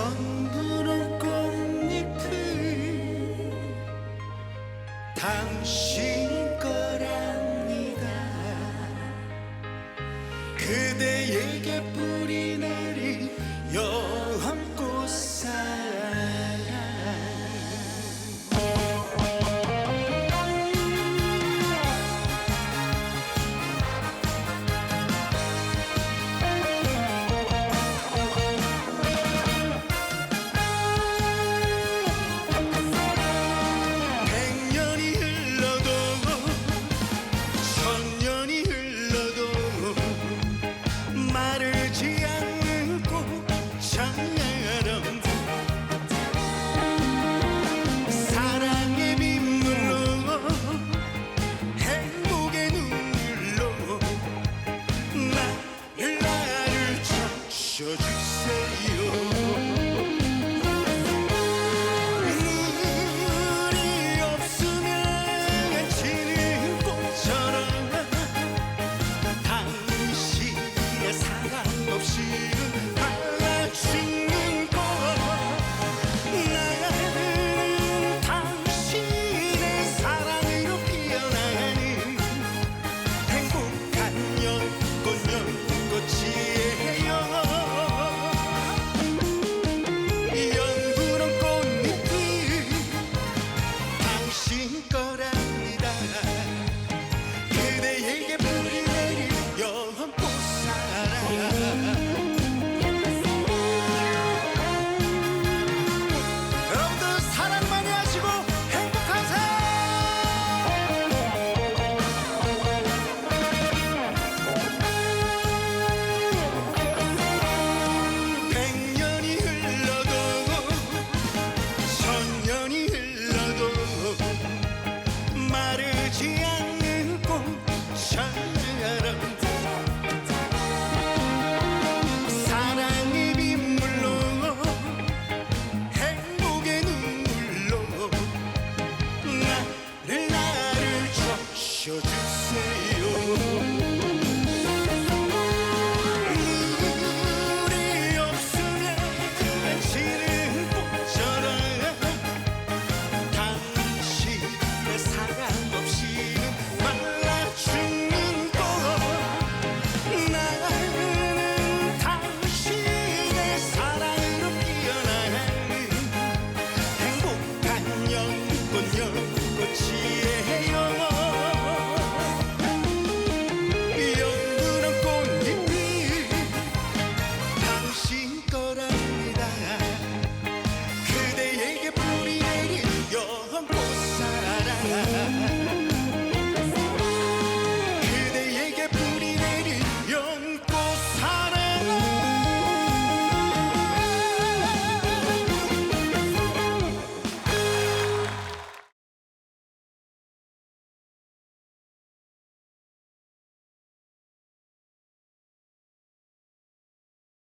전부는 꽃잎을 당신 거랍니다. 그대에게 뿌리 내린 여 spider Yeah. should